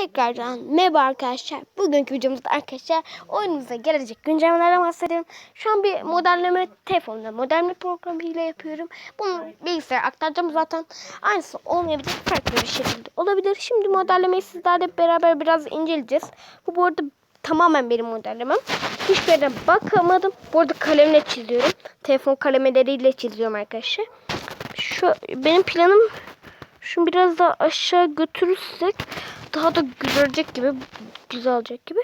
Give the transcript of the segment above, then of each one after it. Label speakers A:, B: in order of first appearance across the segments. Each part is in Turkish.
A: Tekrardan merhaba arkadaşlar. Bugünkü videomuzda arkadaşlar oyunumuza gelecek güncellemelerden bahsediyorum. Şu an bir modelleme telefonda modelleme programıyla yapıyorum. Bunu bilgisayara aktaracağım zaten. Aynısı olmayabilir. Farklı bir şekilde olabilir. Şimdi modellemeyi sizlerle beraber biraz inceleyeceğiz. Bu bu arada tamamen benim modellemem. Hiçbir yere bakamadım. Bu arada kalemle çiziyorum. Telefon kalemeleriyle çiziyorum arkadaşlar. Şu benim planım şunu biraz daha aşağı götürürsek daha da güzel olacak gibi güzel olacak gibi.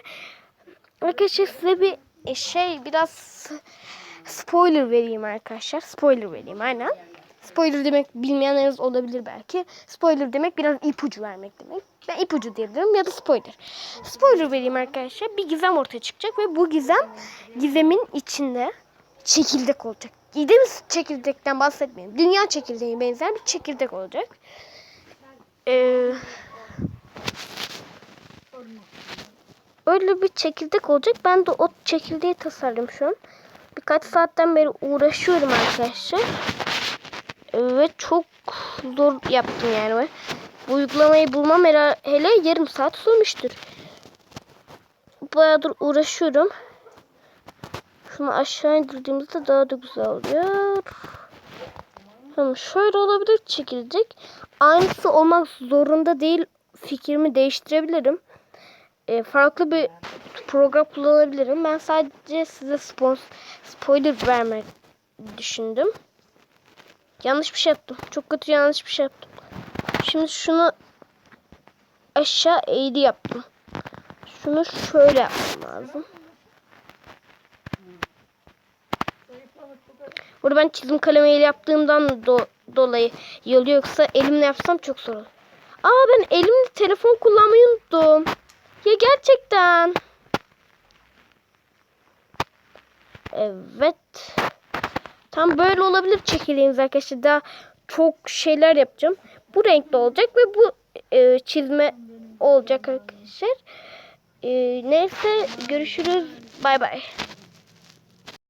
A: Arkadaşlar size bir e, şey biraz spoiler vereyim arkadaşlar. Spoiler vereyim aynen. Spoiler demek bilmeyenleriniz olabilir belki. Spoiler demek biraz ipucu vermek demek. Ben ipucu diyebilirim ya da spoiler. Spoiler vereyim arkadaşlar. Bir gizem ortaya çıkacak ve bu gizem gizemin içinde çekirdek olacak. Gidemiz çekirdekten bahsetmeyelim. Dünya çekirdeğine benzer bir çekirdek olacak. Ee, öyle bir çekirdek olacak. Ben de o çekirdeği tasarladım şu an. Birkaç saatten beri uğraşıyorum arkadaşlar. Ve çok zor yaptım yani. Bu uygulamayı bulmam hele, hele yarım saat sürmüştür. Bayağıdır uğraşıyorum. Şunu aşağı indirdiğimizde daha da güzel oluyor. Tamam şöyle olabilir çekilecek. Aynısı olmak zorunda değil. Fikrimi değiştirebilirim. E, farklı bir program kullanabilirim. Ben sadece size spons spoiler vermek düşündüm. Yanlış bir şey yaptım. Çok kötü yanlış bir şey yaptım. Şimdi şunu aşağı eğri yaptım. Şunu şöyle yapmam lazım. Burada ben çizim kalemiyle yaptığımdan do- dolayı yolu yoksa elimle yapsam çok zor olur. Aa ben elimle telefon kullanmayı unuttum. Gerçekten. Evet. Tam böyle olabilir çekildiğiniz arkadaşlar. Daha çok şeyler yapacağım. Bu renkte olacak ve bu e, çizme olacak arkadaşlar. E, neyse görüşürüz. Bay bay.